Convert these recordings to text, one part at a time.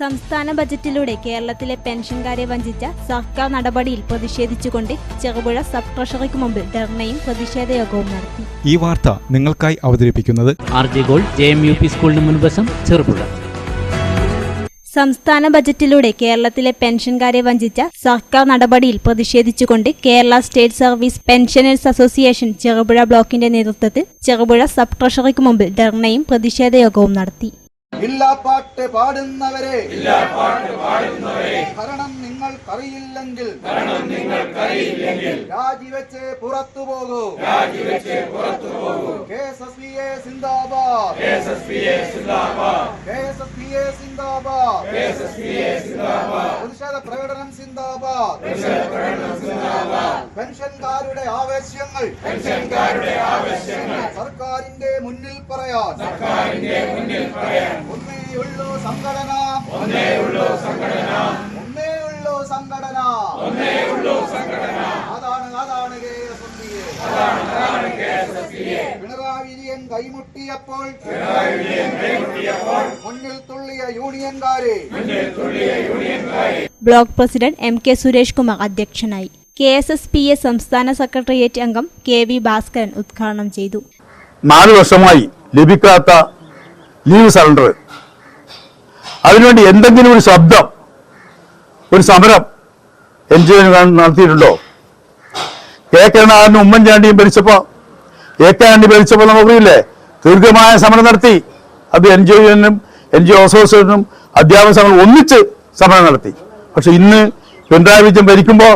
സംസ്ഥാന ബജറ്റിലൂടെ കേരളത്തിലെ പെൻഷൻകാരെ വഞ്ചിച്ച സർക്കാർ നടപടിയിൽ പ്രതിഷേധിച്ചുകൊണ്ട് ചെറുപുഴ സബ് ട്രഷറിക്ക് മുമ്പിൽ ധർണയും പ്രതിഷേധ യോഗവും നടത്തി. ഈ വാർത്ത നിങ്ങൾക്കായി അവതരിപ്പിക്കുന്നത് R J gold J M U P സ്കൂളിന് മുൻവശം ചെറുപുഴ. സംസ്ഥാന ബജറ്റിലൂടെ കേരളത്തിലെ പെൻഷൻകാരെ വഞ്ചിച്ച സർക്കാർ നടപടിയിൽ പ്രതിഷേധിച്ചുകൊണ്ട് Kerala state service pensioners association Cherupuzha ബ്ലോക്കിന്റെ നേതൃത്വത്തിൽ ചെറുപുഴ സബ് ട്രഷറിക്ക് മുമ്പിൽ ധർണയും പ്രതിഷേധയോഗവും നടത്തി. ഇല്ല പാട്ട് പാടുന്നവരെ. ഭരണം നിങ്ങൾക്കറിയില്ലെങ്കിൽ. രാജിവെച്ച് പുറത്തു പോകൂ. K S S P A Zindabad. K S S P A സിന്ദാബാദ്. പ്രതിഷേധ പ്രകടനം സിന്ദാബാദ്. പെൻഷൻകാരുടെ ആവശ്യങ്ങൾ സർക്കാരിന്റെ മുന്നിൽ പറയാൻ. ഒന്നേയുള്ളൂ സംഘടന ഒന്നേയുള്ളൂ സംഘടന ഒന്നേയുള്ളൂ സംഘടന അതാണ് അതാണ് K S S Pinarayi Vijayan കൈമുട്ടിയപ്പോൾ മുന്നിൽ തുള്ളിയ യൂണിയൻകാരെ block president M K Suresh Kumar അധ്യക്ഷനായി K S S P A സംസ്ഥാന സെക്രട്ടേറിയറ്റ് അംഗം കെ വി ഭാസ്കരൻ ഉദ്ഘാടനം ചെയ്തു. നാല് വർഷമായി ലഭിക്കാത്ത ലീവ് സറണ്ടർ. അതിനുവേണ്ടി എന്തെങ്കിലും ഒരു ശബ്ദം ഒരു സമരം എൻ ജി ഒ നടത്തിയിട്ടുണ്ടോ? കെ കരുണാകരനും ഉമ്മൻചാണ്ടിയും ഭരിച്ചപ്പോ എ കെ ആന്റി ഭരിച്ചപ്പോ നമുക്കറിയില്ലേ? ദീർഘമായ സമരം നടത്തി. അത് എൻ ജി ഒനും എൻ ജി ഒ അസോസിയേഷനും അധ്യാപക സമരം ഒന്നിച്ച് സമരം നടത്തി. പക്ഷെ ഇന്ന് പിണറായി വിജയൻ ഭരിക്കുമ്പോൾ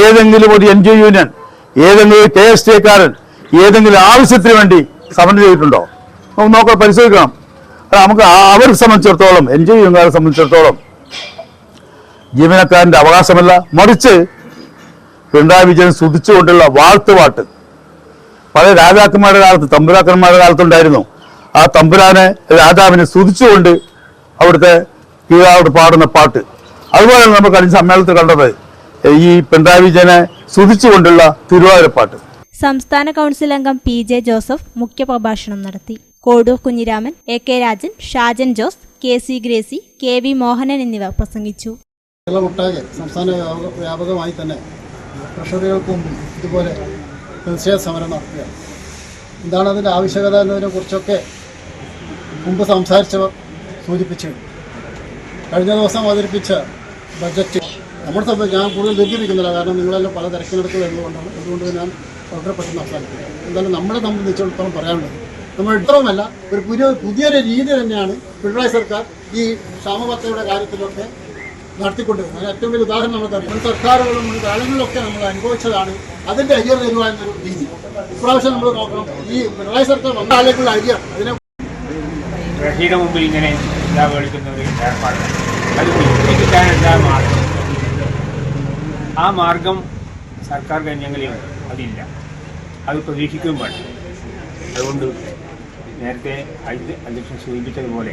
ഏതെങ്കിലും ഒരു എൻ ജി ഒ യൂണിയൻ ഏതെങ്കിലും കെ എസ് ടി എക്കാരൻ ഏതെങ്കിലും ആവശ്യത്തിന് വേണ്ടി സമരം ചെയ്തിട്ടുണ്ടോ? നമുക്ക് നോക്കാം പരിശോധിക്കണം. നമുക്ക് അവരെ സംബന്ധിച്ചിടത്തോളം എൻ ജി ഒക്കാരെ സംബന്ധിച്ചിടത്തോളം ജീവനക്കാരന്റെ അവകാശമല്ല. മറിച്ച് പിണറായി വിജയൻ സ്തുതിച്ചുകൊണ്ടുള്ള വാഴ്ത്തുപാട്ട് പല രാജാക്കന്മാരുടെ കാലത്ത് തമ്പുരാക്കന്മാരുടെ കാലത്തുണ്ടായിരുന്നു. ആ തമ്പുരാനെ രാജാവിനെ സ്തുതിച്ചുകൊണ്ട് അവിടുത്തെ കീഴാവോട് പാടുന്ന പാട്ട്. അതുപോലെ നമ്മൾ കഴിഞ്ഞ സമ്മേളനത്തിൽ കണ്ടത് ഈ പിണറായി വിജയനെ സ്തുതിച്ചുകൊണ്ടുള്ള തിരുവാതിരപ്പാട്ട് സംസ്ഥാന കൗൺസിൽ അംഗം പി ജെ ജോസഫ് മുഖ്യപ്രഭാഷണം നടത്തി. Kodoor Kunhiraman A K Rajan Shajan Jose K C Gracy K V Mohanan എന്നിവർ പ്രസംഗിച്ചു. കേരളമൊട്ടാകെ സംസ്ഥാന വ്യാപക- വ്യാപകമായി തന്നെ ട്രഷറികൾക്ക് മുമ്പിൽ ഇതുപോലെ പ്രതിഷേധ സമരം നടത്തുകയാണ് എന്താണ് അതിന്റെ ആവശ്യകത എന്നതിനെ കുറിച്ചൊക്കെ മുമ്പ് സംസാരിച്ചവർ സൂചിപ്പിച്ചു. കഴിഞ്ഞ ദിവസം അവതരിപ്പിച്ച ബജറ്റ് നമ്മുടെ സംബന്ധിച്ച് ഞാൻ കൂടുതൽ ദീർഘിപ്പിക്കുന്നില്ല കാരണം നിങ്ങളെല്ലാം പല തിരക്കിലെടുത്ത് വരുന്നതുകൊണ്ടാണ്. അതുകൊണ്ട് ഞാൻ വളരെ പെട്ടെന്ന് അവസാനിക്കുന്നത് എന്തായാലും നമ്മളെ സംബന്ധിച്ചിടത്തോളം പറയാനുള്ളത് നമ്മൾ ഇത്രവുമല്ല ഒരു പുതിയ പുതിയൊരു രീതി തന്നെയാണ് പിണറായി സർക്കാർ ഈ ക്ഷാമബത്തയുടെ കാര്യത്തിലൊക്കെ നടത്തിക്കൊണ്ടിരുന്നത്. അതിന് ഏറ്റവും വലിയ ഉദാഹരണം നമുക്കറിയാം. മുൻ സർക്കാരുകളും മുൻ കാലങ്ങളിലൊക്കെ നമ്മൾ അനുഭവിച്ചതാണ് അതിന്റെ അയ്യർ തരുവാൻ എന്നൊരു രീതി. ഇപ്രാവശ്യം നമ്മൾ നോക്കണം. ഈ പിണറായി സർക്കാർ വന്ന ആളേക്കുള്ള അയ്യർ അതിനെ റഷ്യയുടെ മുമ്പിൽ ഇങ്ങനെ ഒരു ആ മാർഗം. സർക്കാർ കന്യങ്ങളിൽ അതില്ല. അത് പ്രതീക്ഷിക്കുകയും വേണം. അതുകൊണ്ട് നേരത്തെ അധ്യ- അധ്യക്ഷൻ സൂചിപ്പിച്ചതുപോലെ